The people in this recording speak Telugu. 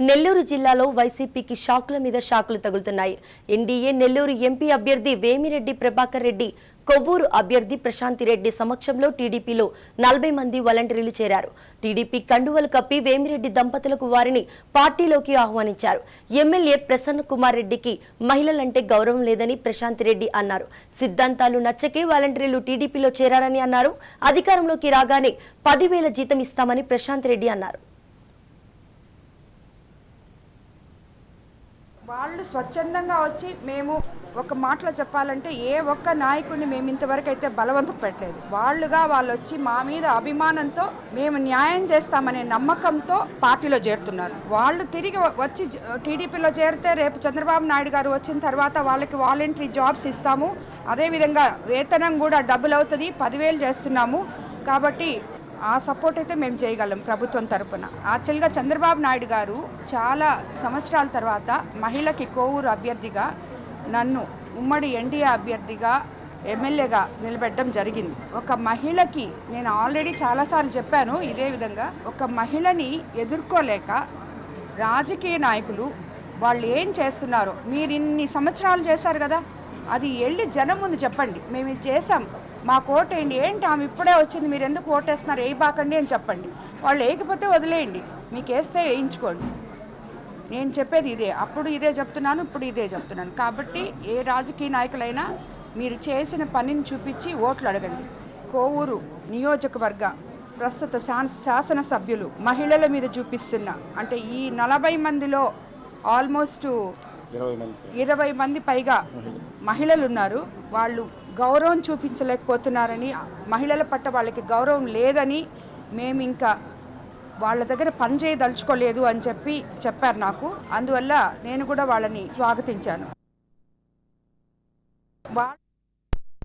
నెల్లూరు జిల్లాలో వైసీపీకి షాకుల మీద షాకులు తగులుతున్నాయి. ఎన్డీఏ నెల్లూరు ఎంపీ అభ్యర్థి వేమిరెడ్డి ప్రభాకర్ రెడ్డి కొవ్వూరు అభ్యర్థి ప్రశాంతి రెడ్డి సమక్షంలో టీడీపీలో నలభై మంది వాలంటీర్లు చేరారు. టీడీపీ కండువలు కప్పి వేమిరెడ్డి దంపతులకు వారిని పార్టీలోకి ఆహ్వానించారు. ఎమ్మెల్యే ప్రసన్న కుమార్ రెడ్డికి మహిళలంటే గౌరవం లేదని ప్రశాంతి రెడ్డి అన్నారు. సిద్ధాంతాలు నచ్చకే వాలంటీర్లు టీడీపీలో చేరారని అన్నారు. అధికారంలోకి రాగానే పదివేల జీతం ఇస్తామని ప్రశాంత్ రెడ్డి అన్నారు. వాళ్ళు స్వచ్ఛందంగా వచ్చి మేము ఒక మాటలో చెప్పాలంటే ఏ ఒక్క నాయకుడిని మేము ఇంతవరకు అయితే బలవంతం పెట్టలేదు. వాళ్ళుగా వాళ్ళు వచ్చి మా మీద అభిమానంతో మేము న్యాయం చేస్తామనే నమ్మకంతో పార్టీలో చేరుతున్నారు. వాళ్ళు తిరిగి వచ్చి టీడీపీలో చేరితే రేపు చంద్రబాబు నాయుడు గారు వచ్చిన తర్వాత వాళ్ళకి వాలంటరీ జాబ్స్ ఇస్తాము. అదేవిధంగా వేతనం కూడా డబుల్ అవుతుంది. పదివేలు చేస్తున్నాము. కాబట్టి ఆ సపోర్ట్ అయితే మేము చేయగలం ప్రభుత్వం తరపున. యాక్చువల్గా చంద్రబాబు నాయుడు గారు చాలా సంవత్సరాల తర్వాత మహిళకి కోవూరు అభ్యర్థిగా నన్ను ఉమ్మడి ఎన్డీఏ అభ్యర్థిగా ఎమ్మెల్యేగా నిలబెట్టడం జరిగింది. ఒక మహిళకి నేను ఆల్రెడీ చాలాసార్లు చెప్పాను ఇదే విధంగా ఒక మహిళని ఎదుర్కోలేక రాజకీయ నాయకులు వాళ్ళు ఏం చేస్తున్నారో మీరు ఇన్ని సంవత్సరాలు చేశారు కదా అది వెళ్ళి జనం ముందు చెప్పండి. మేము ఇది చేసాం మా ఓటేయండి ఏంటి? ఆమె ఇప్పుడే వచ్చింది మీరు ఎందుకు ఓటేస్తున్నారు? వేయబాకండి అని చెప్పండి. వాళ్ళు వేయకపోతే వదిలేయండి. మీకు వేస్తే వేయించుకోండి. నేను చెప్పేది ఇదే. అప్పుడు ఇదే చెప్తున్నాను ఇప్పుడు ఇదే చెప్తున్నాను. కాబట్టి ఏ రాజకీయ నాయకులైనా మీరు చేసిన పనిని చూపించి ఓట్లు అడగండి. కోవూరు నియోజకవర్గ ప్రస్తుత శాస శాసనసభ్యులు మహిళల మీద చూపిస్తున్న అంటే ఈ నలభై మందిలో ఆల్మోస్ట్ ఇరవై మంది. పైగా మహిళలు ఉన్నారు. వాళ్ళు గౌరవం చూపించలేకపోతున్నారని మహిళల పట్ల వాళ్ళకి గౌరవం లేదని మేము ఇంకా వాళ్ళ దగ్గర పని చేయదలుచుకోలేదు అని చెప్పి చెప్పారు నాకు. అందువల్ల నేను కూడా వాళ్ళని స్వాగతించాను. వా-